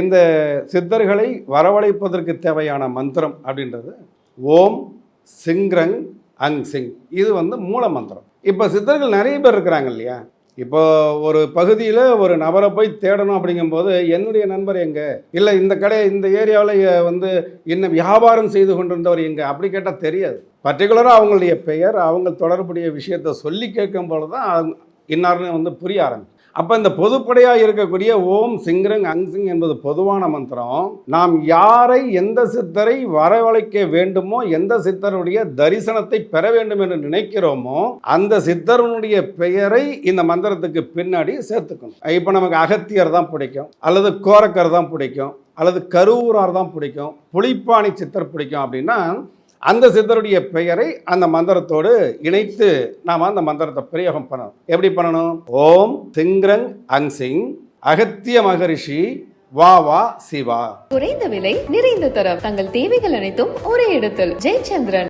இந்த சித்தர்களை வரவழைப்பதற்கு தேவையான மந்திரம் அப்படின்றது. ஓம் சிங்ரங் அங் சிங். இது வந்து மூல மந்திரம். இப்போ சித்தர்கள் நிறைய பேர் இருக்கிறாங்க இல்லையா? இப்போ ஒரு பகுதியில் ஒரு நபரை போய் தேடணும் அப்படிங்கும்போது என்னுடைய நண்பர் எங்கே? இல்லை இந்த கடை இந்த ஏரியாவில் வந்து இன்னும் வியாபாரம் செய்து கொண்டிருந்தவர் எங்கே? அப்படி கேட்டால் தெரியாது. பர்டிகுலராக அவங்களுடைய பெயர் அவங்க தொடர்புடைய விஷயத்தை சொல்லி கேட்கும் தான் இன்னார்னு வந்து புரிய ஆரம்பிச்சு அப்போ இந்த பொதுப்படையாக இருக்கக்கூடிய ஓம் சிங்ரங் அங்சிங் என்பது பொதுவான மந்திரம். நாம் யாரை எந்த சித்தரை வரவழைக்க வேண்டுமோ எந்த சித்தருடைய தரிசனத்தை பெற வேண்டும் என்று நினைக்கிறோமோ அந்த சித்தருடைய பெயரை இந்த மந்திரத்துக்கு பின்னாடி சேர்த்துக்கணும். இப்போ நமக்கு அகத்தியர் தான் பிடிக்கும் அல்லது கோரக்கர் தான் பிடிக்கும் அல்லது கருவூரார் தான் பிடிக்கும் புளிப்பாணி சித்தர் பிடிக்கும் அப்படின்னா அந்த சித்தருடைய பெயரை அந்த மந்திரத்தோடு இணைத்து நாம் அந்த மந்திரத்தை பிரயோகம் பண்ணணும். எப்படி பண்ணணும்? ஓம் திங்கரங் அங்சிங் அகத்திய மகரிஷி வா வா சிவா. குறைந்த விலை நிறைந்த தரம். தங்கள் தேவைகள் அனைத்தும் ஒரே இடத்தில். ஜெயச்சந்திரன்.